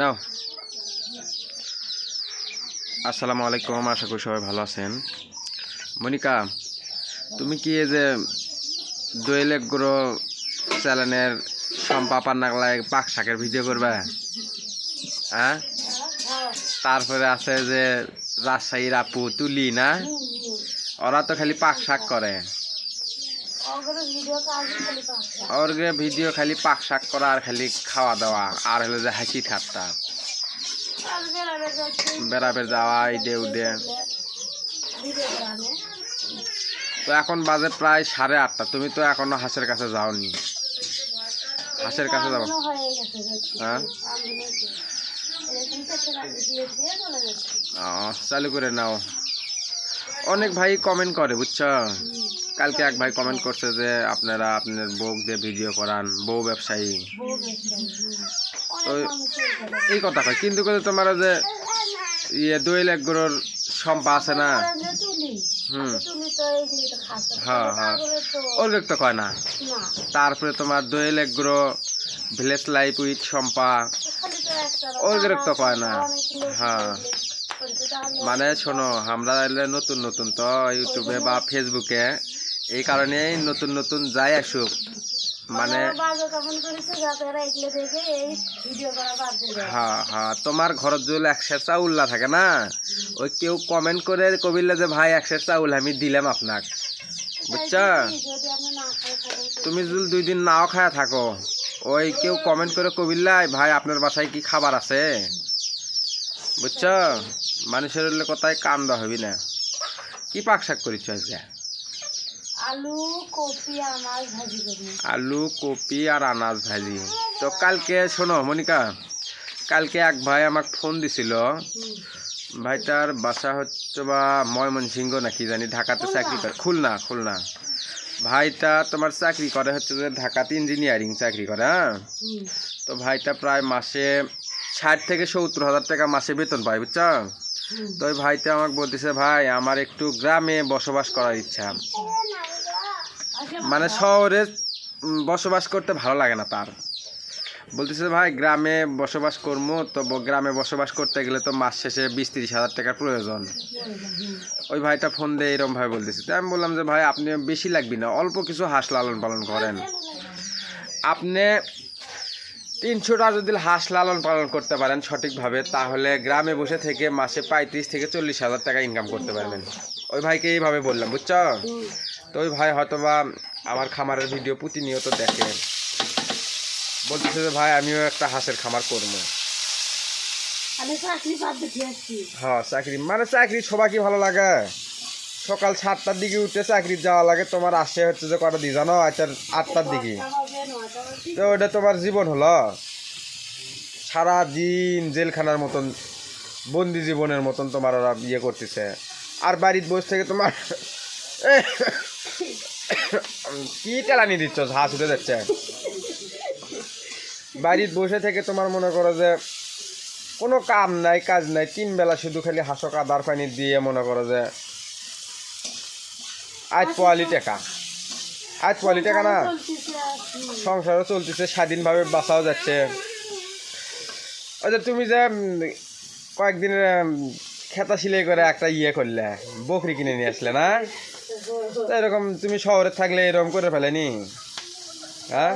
নাও। আসসালামু আলাইকুম, আশা করি সবাই ভালো আছেন। মনিকা, তুমি কি এই যে দোয়েল এগ্রো চ্যানেলের সম্পাপার নাগলায় পাক শাকের ভিডিও করবে? হ্যাঁ? তারপরে আছে যে রাজশাহীর আপু তুলি, না? ওরা তো খালি পাক শাক করে। ওর গে ভিডিও খালি পাক শাক করা আর খালি খাওয়া দাওয়া আর হলো যে হাসি ঠাট্টা বেড়াবে যাওয়া ইডে উডে তো এখন বাজে প্রায় সাড়ে আটটা তুমি তো এখনও হাঁসের কাছে যাওনি হাঁসের কাছে যাব হ্যাঁ চালু করে নাও অনেক ভাই কমেন্ট করে বুঝছ কালকে এক ভাই কমেন্ট করছে যে, আপনারা আপনার বউ দিয়ে ভিডিও করান, বউ ব্যবসায়ী। তো এই কথা কয়। কিন্তু তোমার যে ইয়ে দই লেগুলোর সম্পা আছে না? হুম। হ্যাঁ হ্যাঁ। ওর তো কয় না? তারপরে তোমার দই লেগুলো ভিলেজ লাইফ উইথ সম্পা ওর তো কয় না? হ্যাঁ। মানে শোনো, আমরা নতুন নতুন তো, ইউটিউবে বা ফেসবুকে এই কারণেই নতুন নতুন যাই আসুক। মানে হ্যাঁ হ্যাঁ তোমার ঘরত যদি একশের চাউল না থাকে না? ওই কেউ কমেন্ট করে কবিলে যে ভাই একশের চাউল আমি দিলাম আপনাক। বুঝছ? তুমি যদি দুই দিন নাও খায়া থাকো ওই কেউ কমেন্ট করে কবিল্লাই ভাই আপনার বাসায় কি খাবার আছে? বুঝছ? মানুষের হলে কোথায় দেওয়া হবি না। কি পাক শাক করিস আজকে? আলু কপি আমার ভাজি করি। আলু কপি আর আনাজ ভাজি। তো কালকে শোনো মনিকা কালকে এক ভাই আমাকে ফোন দিছিল। ভাইটার বাসা হচ্ছে বা ময়মনসিংহ নাকি জানি ঢাকাতে চাকরি করে খুলনা খুলনা। ভাইটা তোমার চাকরি করে হচ্ছে যে ঢাকাতে ইঞ্জিনিয়ারিং চাকরি করে হ্যাঁ তো ভাইটা প্রায় মাসে ষাট থেকে সত্তর হাজার টাকা মাসে বেতন পায় বুঝছ তো ওই ভাইটা আমাকে বলতেছে ভাই আমার একটু গ্রামে বসবাস করার ইচ্ছা। মানে শহরে বসবাস করতে ভালো লাগে না তার। বলতেছে, ভাই, গ্রামে বসবাস করব তো গ্রামে বসবাস করতে গেলে তো মাস শেষে বিশ তিরিশ হাজার টাকার প্রয়োজন। ওই ভাইটা ফোন দিয়ে এরকম ভাই বলতেছে, তো আমি বললাম যে, ভাই, আপনি বেশি লাগবি না, অল্প কিছু হাঁস লালন পালন করেন। আপনি তিনশোটা যদি হাঁস লালন পালন করতে পারেন সঠিকভাবে, তাহলে গ্রামে বসে থেকে মাসে পঁয়ত্রিশ থেকে চল্লিশ হাজার টাকা ইনকাম করতে পারবেন। ওই ভাইকে এইভাবে বললাম, বুঝছ? তো ওই ভাই হয়তো বা আমার খামারের ভিডিও প্রতিনিয়ত দেখে। বলতেছে যে ভাই আমিও একটা হাঁসের খামার করব। হ্যাঁ চাকরি। মানে চাকরি সবাইকে ভালো লাগে? সকাল সাতটার দিকে উঠে চাকরি যাওয়া লাগে। তোমার আসে হচ্ছে যে কটা দিয়ে জানো? আচ্ছা আটটার দিকে। তো ওটা তোমার জীবন হলো? সারা দিন জেলখানার মতন বন্দি জীবনের মতন তোমার ওরা ইয়ে করতেছে। আর বাড়ির বসে থেকে তোমার কি টেলানি দিচ্ছ? হাঁস উঠে যাচ্ছে। বাড়ির বসে থেকে তোমার মনে করো যে কোনো কাম নাই কাজ নাই তিন বেলা শুধু খালি হাঁসক আদার পানি দিয়ে মনে করো যে আজ পোয়ালি টাকা। আজ পোয়ালি টাকা না? সংসারও চলতেছে স্বাধীনভাবে বাঁচাও যাচ্ছে। আচ্ছা তুমি যে কয়েকদিন খেতা সিলাই করে একটা ইয়ে করলে বকরি কিনে নিয়ে আসলে না? তো এরকম তুমি শহরে থাকলে এরকম করে ফেলেনি? হ্যাঁ?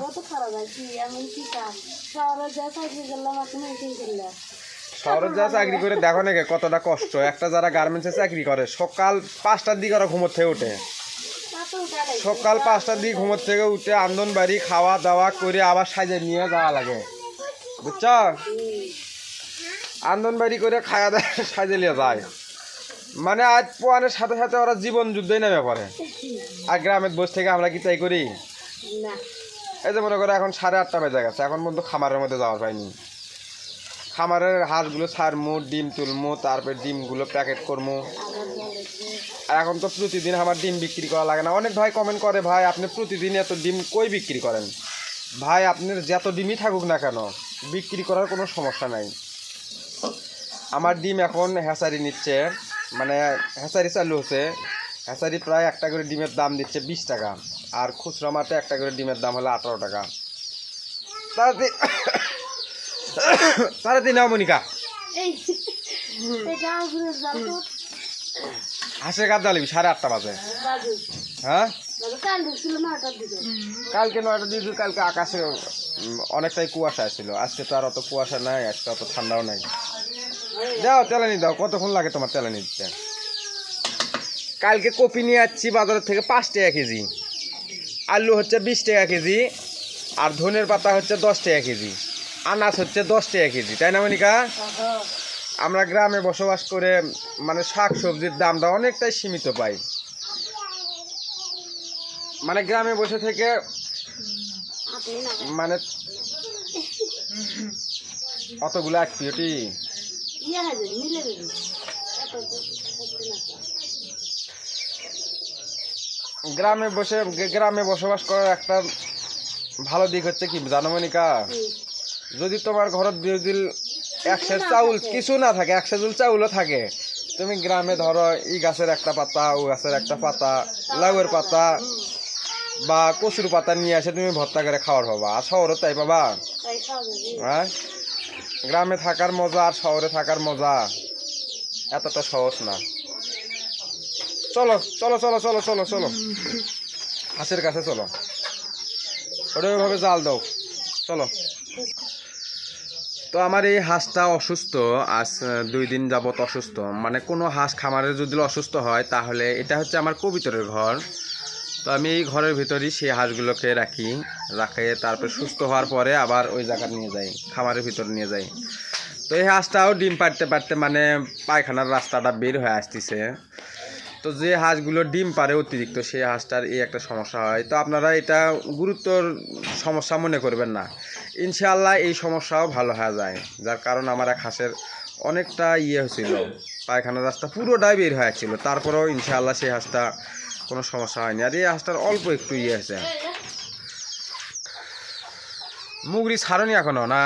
শহরে যা চাকরি করে দেখো নাকি কতটা কষ্ট। একটা যারা গার্মেন্টসে চাকরি করে সকাল পাঁচটার দিকে ওরা ঘুমোর থেকে ওঠে সকাল পাঁচটার দিকে ঘুমোর থেকে উঠে আন্দন বাড়ি খাওয়া দাওয়া করে আবার সাজে নিয়ে যাওয়া লাগে। বুঝছ? আন্দন বাড়ি করে খাওয়া দাওয়া সাজে নিয়ে যায়। মানে আজ পোয়ানের সাথে সাথে ওরা জীবন যুদ্ধই নেমে পড়ে। আর গ্রামের বসে থেকে আমরা কি তাই করি? এই যে মনে করো এখন সাড়ে আটটা বেজে গেছে এখন পর্যন্ত খামারের মধ্যে যাওয়া পাইনি খামারের হাঁসগুলো ছাড়মু ডিম তুলমু তারপর ডিমগুলো প্যাকেট করমু। আর এখন তো প্রতিদিন আমার ডিম বিক্রি করা লাগে না। অনেক ভাই কমেন্ট করে ভাই আপনি প্রতিদিন এত ডিম কই বিক্রি করেন? ভাই আপনার যত ডিমই থাকুক না কেন বিক্রি করার কোনো সমস্যা নাই। আমার ডিম এখন হ্যাচারি নিচ্ছে। মানে হ্যাচারি চালু হচ্ছে। হ্যাচারি প্রায় একটা করে ডিমের দাম দিচ্ছে বিশ টাকা। আর খুচরা মাঠে একটা করে ডিমের দাম হলো আঠারো টাকা। তাতে সাড়ে তিন নাও মনিকা। হাসে কাজ জ্বালিবি সাড়ে আটটা বাজে। হ্যাঁ? কালকে নয়টা দিয়ে কালকে আকাশে অনেকটাই কুয়াশা ছিল। আজকে তো আর অত কুয়াশা নাই আজকে অত ঠান্ডাও নাই। যাও তেলানি দাও কতক্ষণ লাগে তোমার তেলানি দিতে? কালকে কপি নিয়ে যাচ্ছি বাজারের থেকে পাঁচ টাকা কেজি। আলু হচ্ছে বিশ টাকা কেজি আর ধনের পাতা হচ্ছে দশ টাকা কেজি আনাজ হচ্ছে দশ টাকা কেজি তাই না মনিকা? আমরা গ্রামে বসবাস করে মানে শাক সবজির দামটা অনেকটাই সীমিত পাই। মানে গ্রামে বসে থেকে মানে অতগুলো এক পিওটি ইয়ে মিলে গ্রামে বসে গ্রামে বসবাস করার একটা ভালো দিক হচ্ছে কি জানো মনিকা? যদি তোমার ঘরত যদি একশের চাউল কিছু না থাকে একশো জুল চাউলও থাকে। তুমি গ্রামে ধরো ই গাছের একটা পাতা ও গাছের একটা পাতা লাউয়ের পাতা বা কচুর পাতা নিয়ে এসে তুমি ভর্তা করে খাওয়ার পাবা। আর শহরও তাই পাবা। হ্যাঁ? গ্রামে থাকার মজা আর শহরে থাকার মজা এতটা সহজ না। চলো চলো চলো চলো চলো চলো। হাঁসের কাছে চলো। ওটা ওইভাবে জাল দাও। চলো। তো আমার এই হাঁসটা অসুস্থ, আজ দুই দিন যাবত অসুস্থ। মানে কোনো হাঁস খামারে যদি অসুস্থ হয়, তাহলে এটা হচ্ছে আমার কবিতরের ঘর। তো আমি এই ঘরের ভিতরেই সেই হাঁসগুলোকে রাখি, রাখে, তারপর সুস্থ হওয়ার পরে আবার ওই জায়গা নিয়ে যাই, খামারের ভিতরে নিয়ে যাই। তো এই হাঁসটাও ডিম পাড়তে পারতে মানে পায়খানার রাস্তাটা বের হয়ে আসতেছে। তো যে হাঁসগুলো ডিম পারে অতিরিক্ত, সেই হাঁসটার এই একটা সমস্যা হয়। তো আপনারা এটা গুরুত্বর সমস্যা মনে করবেন না। ইনশাআল্লাহ এই সমস্যাও ভালো হয়ে যায়, যার কারণ আমার এক হাঁসের অনেকটা ইয়ে হয়েছিল, পায়খানার রাস্তা পুরোটাই বের হয়ে ছিল তারপরেও ইনশাআল্লাহ সেই হাঁসটা কোনো সমস্যা হয়নি। আর এই হাঁসটার অল্প একটু ইয়ে আছে। মুগরি ছাড়নি এখনও না?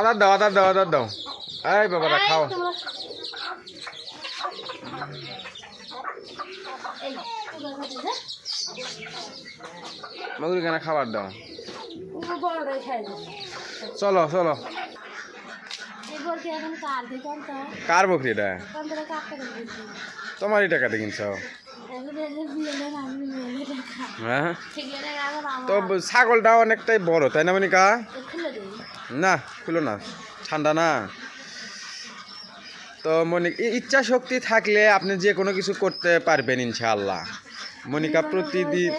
আদার দাও আদার দাও আদার দাও। এই বাবারা খাও। মুগরি কেন খাবার দাও? চলো চলো। কার দিতাম তো কার বকরিটা পনেরো কাপড় তোমারই টাকাতে কিনছো? হ্যাঁ? তো ছাগলটা অনেকটাই বড়, তাই না মনিকা? না, খুলো না, ঠান্ডা না। তো মনিক ইচ্ছা শক্তি থাকলে আপনি যে কোনো কিছু করতে পারবেন ইনশাআল্লাহ। মনিকা প্রতিদিন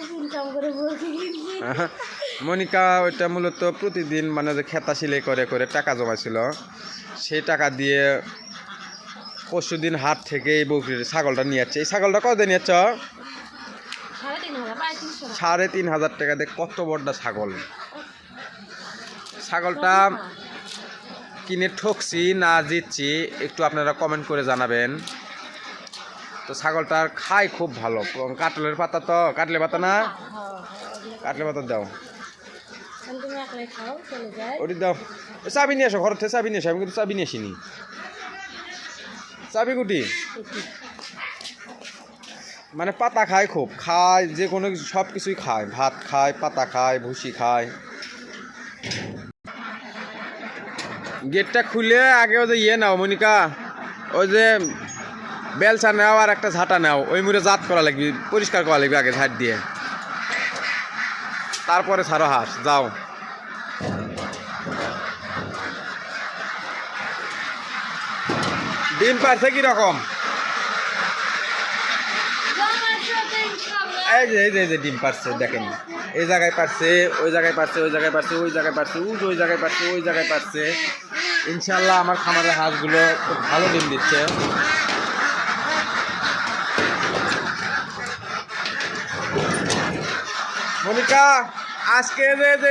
মনিকা ওইটা মূলত প্রতিদিন মানে যে খেতা সিলাই করে করে টাকা জমাইছিল। সেই টাকা দিয়ে পরশু দিন হাট থেকে এই বকরির ছাগলটা নিয়ে যাচ্ছে। এই ছাগলটা কত নিয়ে যাচ্ছ? সাড়ে তিন হাজার টাকা দিয়ে কত বড়টা ছাগল। ছাগলটা কিনে ঠকছি না জিতছি একটু আপনারা কমেন্ট করে জানাবেন। তো ছাগলটার খাই খুব ভালো। কাটলের পাতা তো? কাটলে পাতা না? হ্যাঁ হ্যাঁ। কাটলে পাতা দাও এখন তুমি একলাই খাও চলে যায় ওটি দাও। চাবি নিয়ে আসো ঘর থেকে চাবি নিয়ে আসো, আমি কিন্তু চাবি নিয়ে আসিনি। চাবি গুটি মানে পাতা খায় খুব, খায়, যে কোনো সব কিছুই খায়। ভাত খায়, পাতা খায়, ভুসি খায়। গেটটা খুলে আগে ওই যে ইয়ে নাও, মনিকা, ওই যে বেলচা নাও আর একটা ঝাঁটা নাও। ওই মুড়ে জাত করা লাগবে, পরিষ্কার করা লাগবে আগে ঝাঁট দিয়ে। তারপরে ছাড়ো হাঁস, যাও। ডিম পারছে কীরকম? এই যে এই যে এই যে ডিম পারছে, দেখেন। এই জায়গায় পারছে, ওই জায়গায় পারছে, ওই জায়গায় পারছে, ওই জায়গায় ওই যে ওই জায়গায় পারছে, ওই জায়গায় পারছে। ইনশাল্লাহ আমার খামারের হাঁসগুলো খুব ভালো ডিম দিচ্ছে। মনিকা, আজকে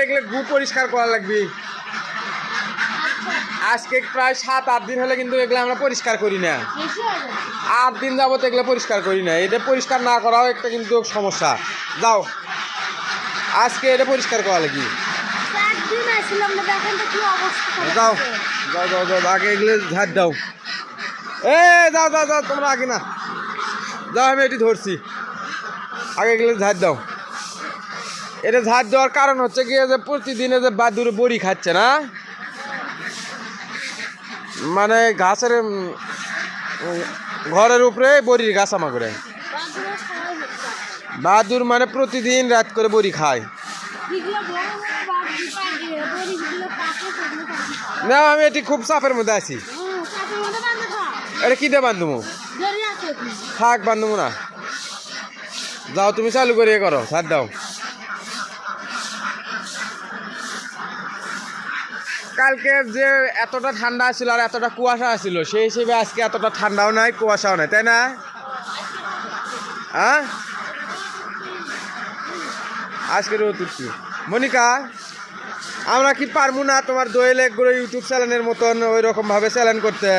এগুলো গু পরিষ্কার করা লাগবে। আজকে প্রায় সাত, আট দিন হলে কিন্তু এগুলো আমরা পরিষ্কার করি না। আট দিন যাবত এগুলো পরিষ্কার করি না। এটা পরিষ্কার না করাও একটা কিন্তু সমস্যা। যাও। আজকে এটা পরিষ্কার করা লাগি একদিন আসলাম না দেখেন তো কি অবস্থা করে যাও। যাও যাও যাও, আগে এগুলো ঝাড় দাও। এ, যাও যাও যাও, তোমরা আগে না। যাও, আমি এটি ধরছি। আগে এগুলো ঝাড় দাও। এটা ঝাড় দেওয়ার কারণ হচ্ছে কি যে প্রতিদিনে যে বাদুর বড়ি খাচ্ছে না? মানে ঘাসের ঘরের উপরে বড়ির গাছ আমা করে বাদুর মানে প্রতিদিন রাত করে বড়ি খায়। না, আমি এটি খুব চাপের মধ্যে আছি। এটা কি দিয়ে বান্ধবো? থাক, বান্ধবো না। যাও, তুমি চালু করে করো ছাড় দাও। কালকে যে এতটা ঠান্ডা ছিল আর এতটা কুয়াশা ছিল, সেই হিসেবে আজকে এতটা ঠান্ডাও নাই, কুয়াশাও নাই, তাই না? হ্যাঁ আজকে রোদ মনিকা, আমরা কি পারব না তোমার দোয়েল একগুলো ইউটিউব চ্যানেলের মতন ওই রকম ভাবে চ্যানেল করতে?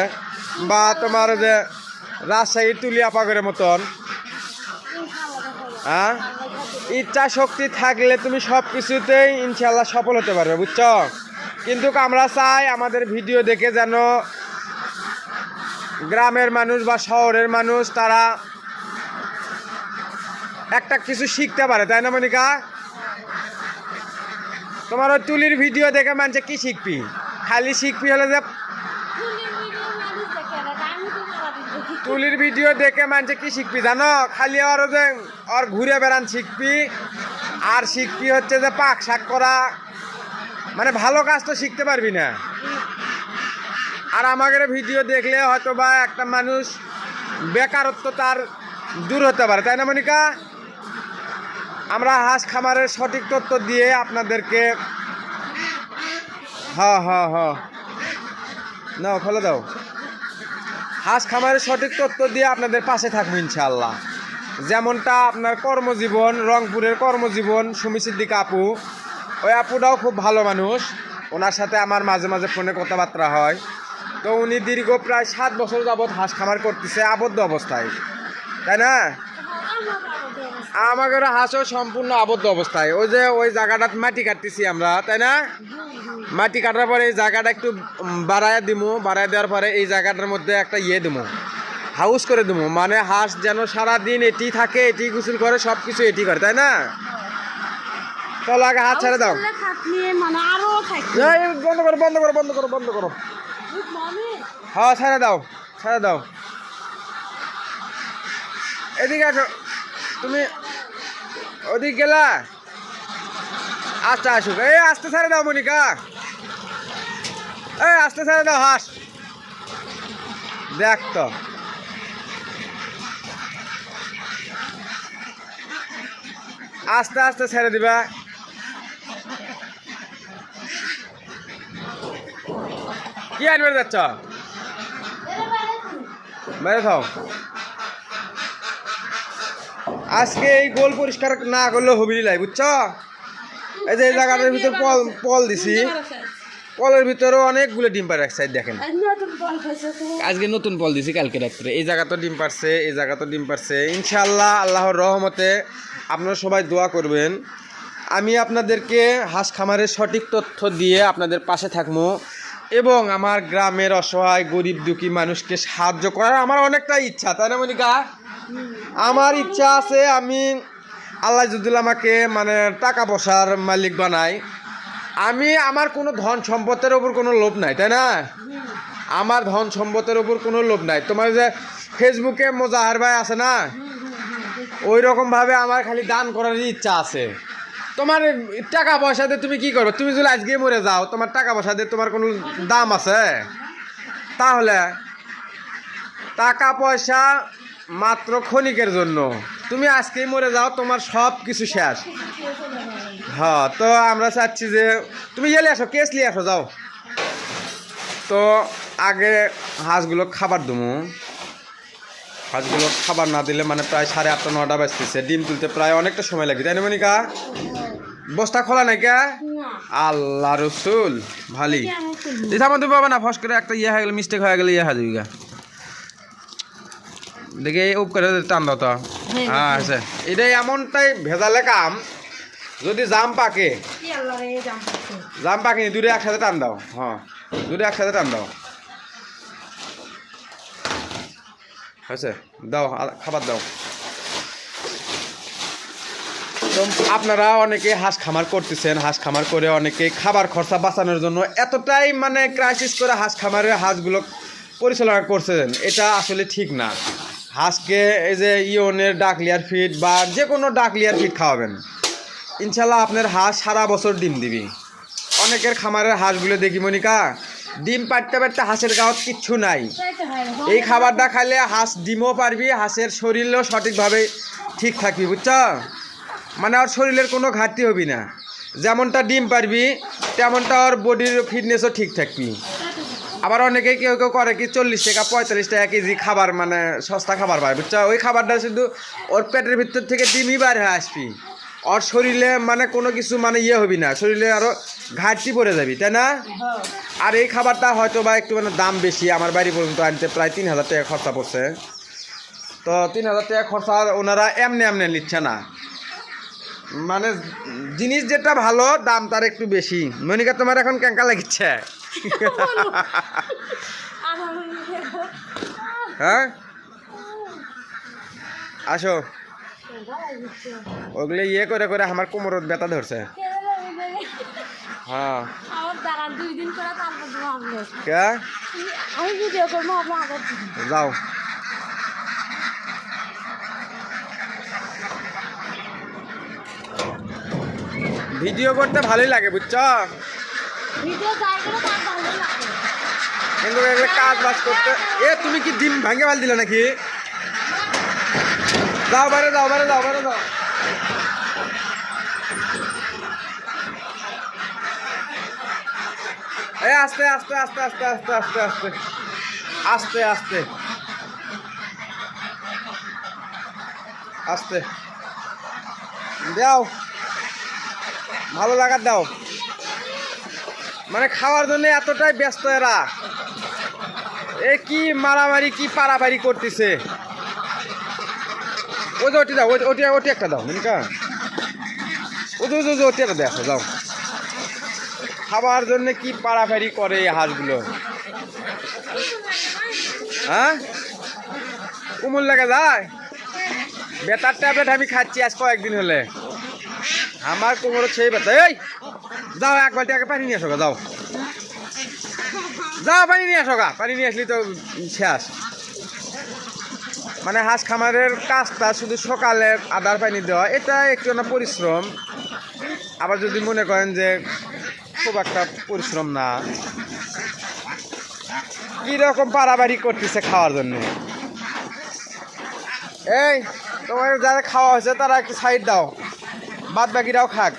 বা তোমার যে রাজশাহীর তুলিয়া পাগরের মতন? হ্যাঁ ইচ্ছা শক্তি থাকলে তুমি সব কিছুতেই ইনশাল্লাহ সফল হতে পারবে, বুঝছ? কিন্তু আমরা চাই আমাদের ভিডিও দেখে যেন গ্রামের মানুষ বা শহরের মানুষ তারা একটা কিছু শিখতে পারে, তাই না মনিকা? তোমার ওই তুলির ভিডিও দেখে মানছে কি শিখবি? খালি শিখবি হলে যে তুলির ভিডিও দেখে মানছে কি শিখবি জানো? খালি ওর যে ওর ঘুরে বেড়ান শিখবি। আর শিখবি হচ্ছে যে পাক শাক করা। মানে ভালো কাজ তো শিখতে পারবি না। আর আমাদের ভিডিও দেখলে হয়তো বা একটা মানুষ বেকারত্ব তার দূর হতে পারে, তাই না মনিকা? আমরা হাঁস খামারের সঠিক তথ্য দিয়ে আপনাদেরকে হ্যাঁ হ্যাঁ হ্যাঁ নাও, ফেলে দাও। হাঁস খামারের সঠিক তথ্য দিয়ে আপনাদের পাশে থাকব ইনশাল্লাহ যেমনটা আপনার কর্মজীবন, রংপুরের কর্মজীবন, সুমি সিদ্দিক আপু। ওই আপুটাও খুব ভালো মানুষ। ওনার সাথে আমার মাঝে মাঝে ফোনে কথাবার্তা হয়। তো উনি দীর্ঘ প্রায় সাত বছর যাবৎ হাঁস খামার করতেছে, আবদ্ধ অবস্থায়। তাই না? আমাদের হাঁসও সম্পূর্ণ আবদ্ধ অবস্থায়। ওই যে ওই জায়গাটা মাটি কাটতেছি আমরা, তাই না? মাটি কাটার পরে এই জায়গাটা একটু বাড়ায় দিমু। বাড়ায় দেওয়ার পরে এই জায়গাটার মধ্যে একটা ইয়ে দিমু। হাউস করে দিমু। মানে হাঁস যেন সারাদিন এটি থাকে, এটি গোসল করে সব কিছু এটি করে, তাই না? চলো আগে হাত ছেড়ে দাও। মানে বন্ধ করো বন্ধ করো বন্ধ করো বন্ধ করো। হ্যাঁ ছেড়ে দাও ছেড়ে দাও। এদিকে আসো। তুমি ওদিক গেলা? আস্তে আসুক। এই আস্তে ছেড়ে দাও মনিকা। এই আস্তে ছেড়ে দাও হাস। দেখ তো। আস্তে আস্তে ছেড়ে দিবা। কি আনবে যাচ্ছ? বাইরে থাও। আজকে এই গোল পরিষ্কার না করলে হবি লাই, বুঝছ? এই যে এই জায়গাটার ভিতর পল পল দিছি। পলের ভিতরে অনেকগুলো ডিম পারে এক সাইড দেখেন। আজকে নতুন পল দিছি কালকে রাত্রে। এই জায়গা তো ডিম পারছে এই জায়গা তো ডিম পারছে ইনশাল্লাহ আল্লাহর রহমতে আপনারা সবাই দোয়া করবেন। আমি আপনাদেরকে হাঁস খামারের সঠিক তথ্য দিয়ে আপনাদের পাশে থাকব। এবং আমার গ্রামের অসহায়, গরিব, দুঃখী মানুষকে সাহায্য করার আমার অনেকটা ইচ্ছা, তাই না মনিকা? আমার ইচ্ছা আছে আমি আল্লাহ যদি আমাকে মানে টাকা পয়সার মালিক বানাই। আমি আমার কোনো ধন সম্পদের ওপর কোনো লোভ নাই, তাই না? আমার ধন সম্পদের ওপর কোনো লোভ নাই। তোমার যে ফেসবুকে মোজাহার ভাই আছে না ওই রকমভাবে আমার খালি দান করার ইচ্ছা আছে। তোমার টাকা পয়সা দিয়ে তুমি কি করবে? তুমি যদি আজকে মরে যাও, তোমার টাকা পয়সা দিয়ে তোমার কোনো দাম আছে? তাহলে টাকা পয়সা মাত্র ক্ষণিকের জন্য। তুমি আজকেই মরে যাও, তোমার সব কিছু শেষ। হ্যাঁ তো আমরা চাচ্ছি যে তুমি ইয়ে আসো, কেস নিয়ে আসো, যাও। তো আগে হাঁসগুলো খাবার দেবো হাঁসগুলো খাবার না দিলে মানে প্রায় সাড়ে আটটা নটা বাজতেছে। ডিম তুলতে প্রায় অনেকটা সময় লাগে তাই না মনিকা? বস্তা খোলা নাই কে আল্লাহ রসুল ভালি? এটা আমাদের বাবা না ফস করে একটা ইয়ে হয়ে গেলে মিস্টেক হয়ে গেলে ইয়ে হয়ে যাবি গা। দেখে উপ করে টান দাও তো। হ্যাঁ আছে। এটা এমনটাই ভেজালে কাম যদি জাম পাকে। জাম পাকেনি দূরে একসাথে টান দাও হ্যাঁ। দূরে একসাথে টান দাও। দাও খাবার দাও। তো আপনারা অনেকে হাঁস খামার করতেছেন, হাঁস খামার করে অনেকে খাবার খরচা বাঁচানোর জন্য এতটাই মানে ক্রাইসিস করে হাঁস খামারের হাঁসগুলো পরিচালনা করছেন। এটা আসলে ঠিক না। হাঁসকে এই যে ইয়নের ডাকলিয়ার ফিড বা যে কোনো ডাকলিয়ার ফিড খাওয়াবেন। ইনশাল্লাহ আপনার হাঁস সারা বছর ডিম দিবি। অনেকের খামারের হাঁসগুলো দেখি, মনিকা ডিম পাড়তে পারতে হাঁসের গাঁত কিচ্ছু নাই। এই খাবারটা খাইলে হাঁস ডিমও পারবি হাঁসের শরীরও সঠিকভাবে ঠিক থাকবি বুঝছ? মানে ওর শরীরের কোনো ঘাটতি হবি না। যেমনটা ডিম পারবি তেমনটা ওর বডির ফিটনেসও ঠিক থাকবি। আবার অনেকে কেউ কেউ করে কি চল্লিশ টাকা পঁয়তাল্লিশ টাকা কেজি খাবার মানে সস্তা খাবার পায় বুঝছ? ওই খাবারটা শুধু ওর পেটের ভিতর থেকে ডিমই বার হয়ে আসবি। ওর শরীরে মানে কোনো কিছু মানে ইয়ে হবি না শরীরে আরও ঘাটতি পড়ে যাবি, তাই না? আর এই খাবারটা হয়তো বা একটু মানে দাম বেশি, আমার বাড়ি পর্যন্ত আনতে প্রায় তিন হাজার টাকা খরচা পড়ছে। তো তিন হাজার টাকা খরচা ওনারা এমনি এমনি নিচ্ছে না। মানে জিনিস যেটা ভালো, দাম তার একটু বেশি। মনিকা, তোমার এখন ক্যাঙ্কা লাগিচ্ছে হ্যাঁ? আসো। ওগুলো ইয়ে করে করে আমার কোমরত ব্যথা ধরছে। হ্যাঁ। আমার দাঁড়ান দুই দিন করে তারপর ভাবলো কে? আমি ভিডিও করব আপনার যাও। ভিডিও করতে ভালোই লাগে বুঝছ? ভালো কিন্তু এগুলো কাজ বাজ করতে এ তুমি কি ডিম ভাঙে বাল দিলে নাকি? যাও বাইরে যাও বাইরে যাও বাইরে যাও। আস্তে আস্তে আস্তে আস্তে আস্তে আস্তে আস্তে। আস্তে আস্তে। আস্তে। দাও। ভালো লাগার দাও। মানে খাওয়ার জন্য এতটাই ব্যস্ত এরা। এ কি মারামারি কি পারাপারি করতেছে। ওই যে ওটি দাও ওটি ওটি একটা দাও মিনিকা। ওই যে, ওই যে ওটি একটা দেখো যাও খাবার জন্য কি পারাপারি করে এই হাঁসগুলো? হ্যাঁ? কুমুল লেগে যায়? বেতার ট্যাবলেট আমি খাচ্ছি আজ কয়েকদিন হলে। আমার কোমরে সেই ব্যথা। এই, যাও এক বালতি আগে পানি নিয়ে আসো যাও। যাও পানি নিয়ে আসো গা, পানি নিয়ে আসলি তো শেষ। মানে হাঁস খামারের কাজটা শুধু সকালে আদার পানি দেওয়া, এটা একটু না পরিশ্রম। আবার যদি মনে করেন যে খুব একটা পরিশ্রম না। কীরকম পারাবাড়ি করতেছে খাওয়ার জন্য? এই তোমার যারা খাওয়া হয়েছে তারা একটু সাইড দাও। বাদ বাকিরাও খাক।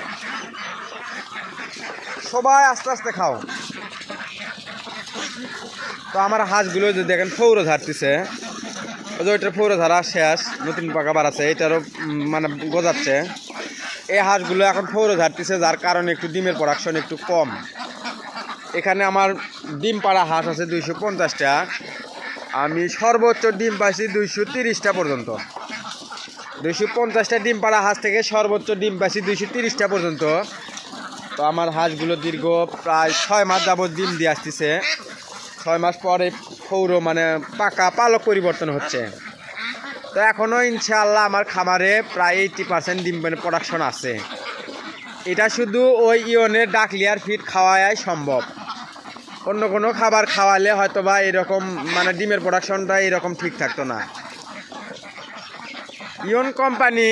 সবাই আস্তে আস্তে খাও। তো আমার হাঁসগুলো যদি দেখেন ফৌরো ঝাড়তেছে। ওইটার ফৌরো ঝাড়া শেষ, নতুন পাকা বাড়াচ্ছে। এটারও মানে গজাচ্ছে। এই হাঁসগুলো এখন ফৌরো ঝাড়তেছে, যার কারণে একটু ডিমের প্রোডাকশন একটু কম। এখানে আমার ডিম পাড়া হাঁস আছে দুইশো পঞ্চাশটা। আমি সর্বোচ্চ ডিম পাইছি দুইশো তিরিশটা পর্যন্ত। দুইশো পঞ্চাশটা ডিম পাড়া হাঁস থেকে সর্বোচ্চ ডিম পাইছি দুইশো তিরিশটা পর্যন্ত। তো আমার হাঁসগুলো দীর্ঘ প্রায় ছয় মাস যাবত ডিম দিয়ে আসতেছে। ছয় মাস পরে ফৌর মানে পাকা পালক পরিবর্তন হচ্ছে। তো এখনও ইনশাআল্লাহ আমার খামারে প্রায় এইটি পার্সেন্ট ডিম প্রোডাকশন আছে। এটা শুধু ওই ইয়নের ডাকলিয়ার ফিড খাওয়াই সম্ভব। অন্য কোনো খাবার খাওয়ালে হয়তো বা এরকম মানে ডিমের প্রোডাকশনটা এরকম ঠিক থাকতো না। ইয়ন কোম্পানি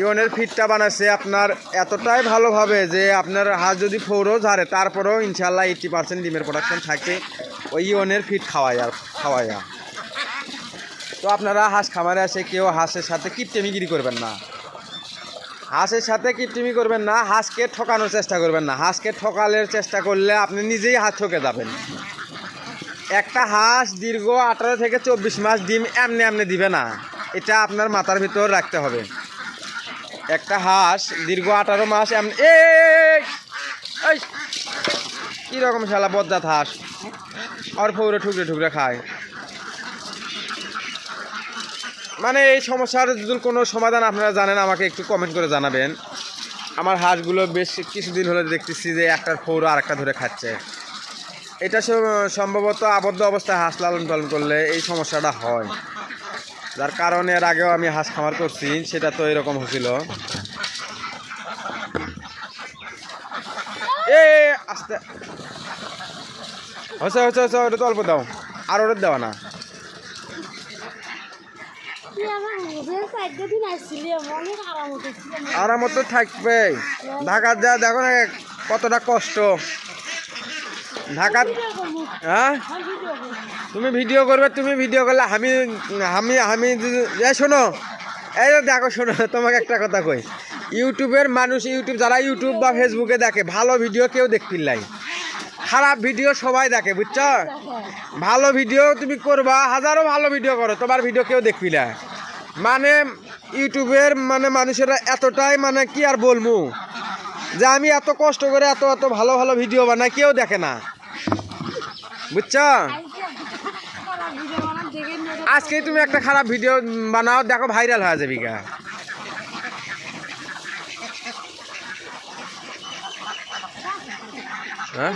ইয়নের ফিডটা বানাচ্ছে আপনার এতটাই ভালোভাবে যে আপনার হাঁস যদি ফৌরও ঝাড়ে, তারপরেও ইনশাল্লাহ এইটটি পার্সেন্ট ডিমের প্রোডাকশন থাকে ওই ইয়নের ফিড খাওয়াই আর খাওয়াইয়া। তো আপনারা হাঁস খামারে আসে কেউ হাঁসের সাথে কিপটেমিগিরি করবেন না। হাঁসের সাথে কিপটিমি করবেন না, হাঁসকে ঠকানোর চেষ্টা করবেন না। হাঁসকে ঠকালের চেষ্টা করলে আপনি নিজেই হাত ঠকে যাবেন। একটা হাঁস দীর্ঘ আঠারো থেকে চব্বিশ মাস ডিম এমনি এমনি দিবে না। এটা আপনার মাথার ভিতর রাখতে হবে। একটা হাঁস দীর্ঘ আঠারো মাস এমনি এই কীরকম শালা বজ্জাত হাঁস। আর ফৌরে ঠুকরে ঠুকরে খায়। মানে এই সমস্যার যদি কোনো সমাধান আপনারা জানেন, আমাকে একটু কমেন্ট করে জানাবেন। আমার হাঁসগুলো বেশ কিছুদিন হলে দেখতেছি যে একটার ফোর আর একটা ধরে খাচ্ছে। এটা সম্ভবত আবদ্ধ অবস্থায় হাঁস লালন পালন করলে এই সমস্যাটা হয়। যার কারণে এর আগেও আমি হাঁস খামার করছি, সেটা তো এরকম হয়েছিল এ, আস্তে। হচ্ছে হচ্ছে হচ্ছে ওটা তো অল্প দাও। আর ওটা দেওয়া না। আরাম তো থাকবে। ঢাকার যা দেখো না কতটা কষ্ট। ঢাকার হ্যাঁ? তুমি ভিডিও করবে তুমি ভিডিও করলে আমি আমি আমি এই শোনো। এই দেখো শোনো তোমাকে একটা কথা কই। ইউটিউবের মানুষ ইউটিউব যারা ইউটিউব বা ফেসবুকে দেখে ভালো ভিডিও কেউ দেখতে নাই। খারাপ ভিডিও সবাই দেখে বুঝছ? ভালো ভিডিও তুমি করবা হাজারো ভালো ভিডিও করো তোমার ভিডিও কেউ দেখবি না। মানে ইউটিউবের মানে মানুষেরা এতটাই মানে কি আর বলব যে আমি এত কষ্ট করে এত এত ভালো ভালো ভিডিও বানাই, কেউ দেখে না। বুঝছ? আজকে তুমি একটা খারাপ ভিডিও বানাও, দেখো ভাইরাল হয়ে যাবি গা। হ্যাঁ?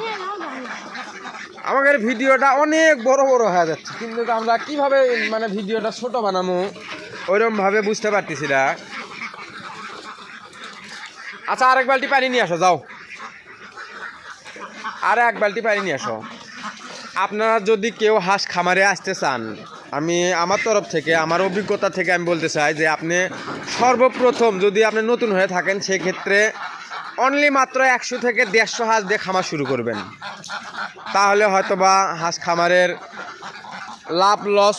আমাদের ভিডিওটা অনেক বড় বড় হয়ে যাচ্ছে, কিন্তু আমরা কীভাবে মানে ভিডিওটা ছোট বানাবো ওইরকম ভাবে বুঝতে পারতেছি না। আচ্ছা আরেক বালতি পানি নিয়ে আসো, যাও। আর এক বালতি পানি নিয়ে আসো। আপনারা যদি কেউ হাঁস খামারে আসতে চান, আমি আমার তরফ থেকে, আমার অভিজ্ঞতা থেকে আমি বলতে চাই যে আপনি সর্বপ্রথম যদি আপনি নতুন হয়ে থাকেন, সেক্ষেত্রে অনলি মাত্র একশো থেকে দেড়শো হাঁস দিয়ে খামার শুরু করবেন। তাহলে হয়তোবা হাঁস খামারের লাভ লস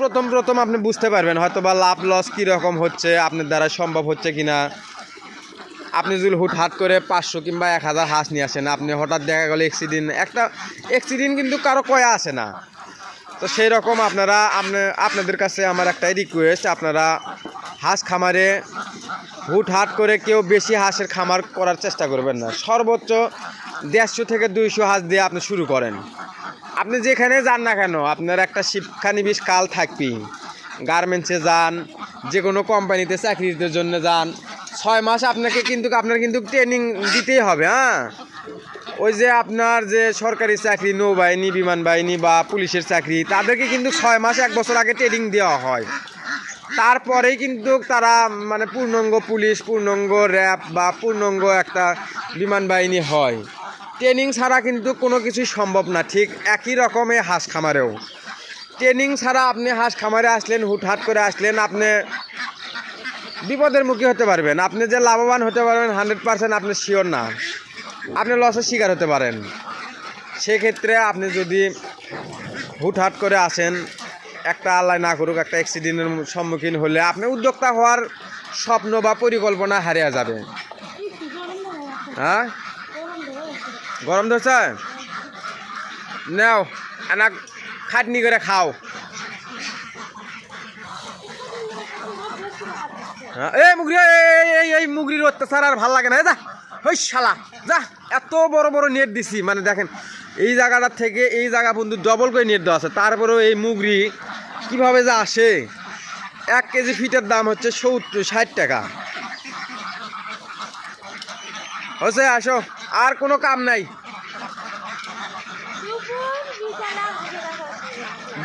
প্রথম প্রথম আপনি বুঝতে পারবেন হয়তো বা লাভ লস কীরকম হচ্ছে, আপনার দ্বারা সম্ভব হচ্ছে কি না আপনি যদি হুটহাট করে পাঁচশো কিংবা এক হাজার হাঁস নিয়ে আসেন, আপনি হঠাৎ দেখা গেলো এক্সিডেন্ট একটা এক্সিডেন্ট কিন্তু কারও কয়া আসে না। তো সেই রকম আপনারা, আপনি, আপনাদের কাছে আমার একটাই রিকোয়েস্ট আপনারা হাঁস খামারে হুটহাট করে কেউ বেশি হাঁসের খামার করার চেষ্টা করবেন না। সর্বোচ্চ দেড়শো থেকে দুইশো হাঁস দিয়ে আপনি শুরু করেন। আপনি যেখানে যান না কেন, আপনার একটা শিক্ষানিবিশ কাল থাকবেই। গার্মেন্টসে যান, যে কোনো কোম্পানিতে চাকরির জন্য যান। ছয় মাস আপনাকে কিন্তু, আপনার কিন্তু ট্রেনিং দিতেই হবে হ্যাঁ? ওই যে আপনার যে সরকারি চাকরি, নৌবাহিনী, বিমান বাহিনী বা পুলিশের চাকরি, তাদেরকে কিন্তু ছয় মাস, এক বছর আগে ট্রেনিং দেওয়া হয়। তারপরেই কিন্তু তারা মানে পূর্ণাঙ্গ পুলিশ, পূর্ণাঙ্গ র্যাব বা পূর্ণাঙ্গ একটা বিমান বাহিনী হয়। ট্রেনিং ছাড়া কিন্তু কোনো কিছুই সম্ভব না, ঠিক একই রকমের হাঁস খামারেও। ট্রেনিং ছাড়া আপনি হাঁস খামারে আসলেন, হুটহাট করে আসলেন, আপনি বিপদের মুখী হতে পারবেন। আপনি যে লাভবান হতে পারবেন, হান্ড্রেড পার্সেন্ট আপনি শিওর না। আপনি লসের শিকার হতে পারেন। সেক্ষেত্রে আপনি যদি হুটহাট করে আসেন, একটা আল্লাহ না করুক, একটা অ্যাক্সিডেন্টের সম্মুখীন হলে আপনি উদ্যোক্তা হওয়ার স্বপ্ন বা পরিকল্পনা হারিয়ে যাবে। হ্যাঁ? গরম ধরছে নাও আনা খাটনি করে খাও। এই মুগরি এই, এই, মুগরির অত্যাচার আর ভালো লাগে না যা। ওই শালা যা এত বড় বড় নেট দিছি মানে দেখেন এই জায়গাটার থেকে এই জায়গা বন্ধু ডবল করে নেট দেওয়া আছে। তারপরেও এই মুগরি কীভাবে যা আসে এক কেজি ফিটের দাম হচ্ছে সত্তর ষাট টাকা। হচ্ছে আসো। আর কোনো কাম নাই।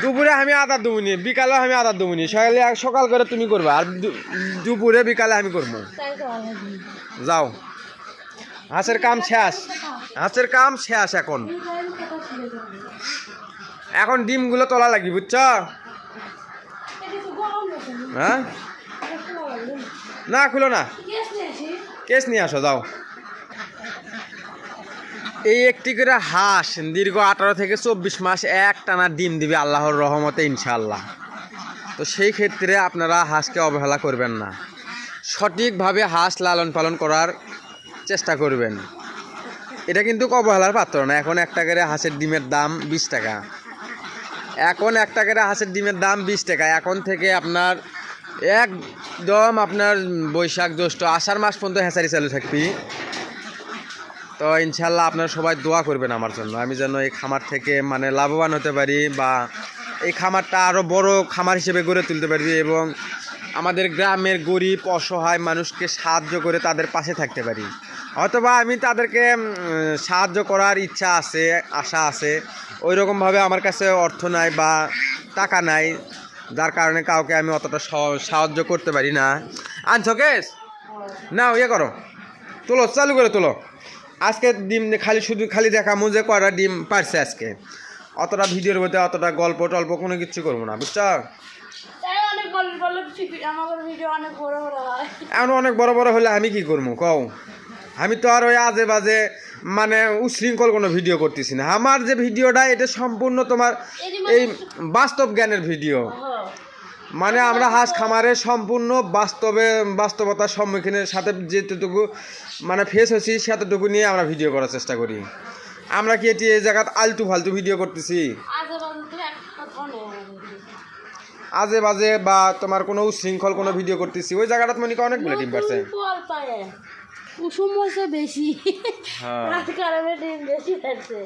দুপুরে আমি আদার দেবনি বিকালে আমি আদার দেবনি সকালে সকাল করে তুমি করবা আর দুপুরে বিকালে আমি করব। যাও। হাঁসের কাম শেষ। হাঁসের কাম শেষ এখন। এখন ডিমগুলো তোলা লাগি বুঝছ? হ্যাঁ? না খুলো না। কেস নিয়ে আসো যাও। এই একটি করে হাঁস দীর্ঘ আঠারো থেকে চব্বিশ মাস এক টানা ডিম দিবে আল্লাহর রহমতে ইনশাল্লাহ তো সেই ক্ষেত্রে আপনারা হাঁসকে অবহেলা করবেন না। সঠিকভাবে হাঁস লালন পালন করার চেষ্টা করবেন। এটা কিন্তু অবহেলার পাত্র না। এখন একটা করে হাঁসের ডিমের দাম বিশ টাকা। এখন একটা করে হাঁসের ডিমের দাম বিশ টাকা। এখন থেকে আপনার একদম আপনার বৈশাখ, জ্যৈষ্ঠ, আষাঢ় মাস পর্যন্ত হ্যাঁচারি চালু থাকবি। তো ইনশাল্লাহ আপনারা সবাই দোয়া করবেন আমার জন্য। আমি যেন এই খামার থেকে মানে লাভবান হতে পারি বা এই খামারটা আরও বড় খামার হিসেবে গড়ে তুলতে পারি এবং আমাদের গ্রামের গরিব, অসহায় মানুষকে সাহায্য করে তাদের পাশে থাকতে পারি। অথবা আমি তাদেরকে সাহায্য করার ইচ্ছা আছে, আশা আছে। ওই রকমভাবে আমার কাছে অর্থ নাই বা টাকা নাই, যার কারণে কাউকে আমি অতটা সাহায্য করতে পারি না। আনছো কেস? না ইয়ে করো। তোলো, চালু করে তোলো। আজকে ডিম খালি শুধু খালি দেখামো যে কয়টা ডিম পারছে আজকে। অতটা ভিডিওর মধ্যে অতটা গল্প টল্প কোনো কিছু করব না বুঝছ? তাই অনেক বড় বড় এমন অনেক বড় বড় হলে আমি কি করব কও? আমি তো আর ওই আজে বাজে মানে উশৃঙ্খল কোনো ভিডিও করতেছি না। আমার যে ভিডিওটা এটা সম্পূর্ণ তোমার এই বাস্তব জ্ঞানের ভিডিও। হ্যাঁ। মানে আমরা হাঁস খামারে সম্পূর্ণ বাস্তবে, বাস্তবতার সম্মুখীনের সাথে যেটুকু মানে ফেস হয়েছি, সেতটুকু নিয়ে আমরা ভিডিও করার চেষ্টা করি। আমরা কি এটি এই জায়গাত আলতু ফালতু ভিডিও করতেছি? আজে বাজে বা তোমার কোনো উশৃঙ্খল কোনো ভিডিও করতেছি। ওই জায়গাটাত মনে অনেকগুলো ডিম পারছে। কুসুম হচ্ছে বেশি। হ্যাঁ। রাত কারণে ডিম বেশি পাচ্ছে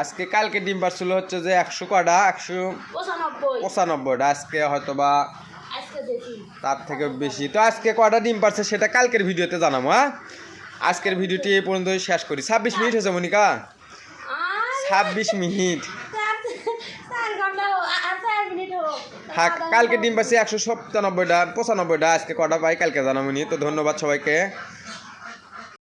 আজকে কালকে ডিম পারছিল হচ্ছে যে একশো কটা একশো পঁচানব্বই। পঁচানব্বইটা আজকে হয়তো বা তার থেকে বেশি। তো আজকে কটা ডিম পারছে সেটা কালকের ভিডিওতে জানাব হ্যাঁ? আজকের ভিডিওটি এই পর্যন্ত শেষ করি। ছাব্বিশ মিনিট হয়েছে মনিকা? ছাব্বিশ মিনিট। হ্যাঁ কালকে ডিম পাচ্ছি একশো সপ্তানব্বইটা পঁচানব্বইটা আজকে কটা পাই কালকে জানাবনি তো ধন্যবাদ সবাইকে।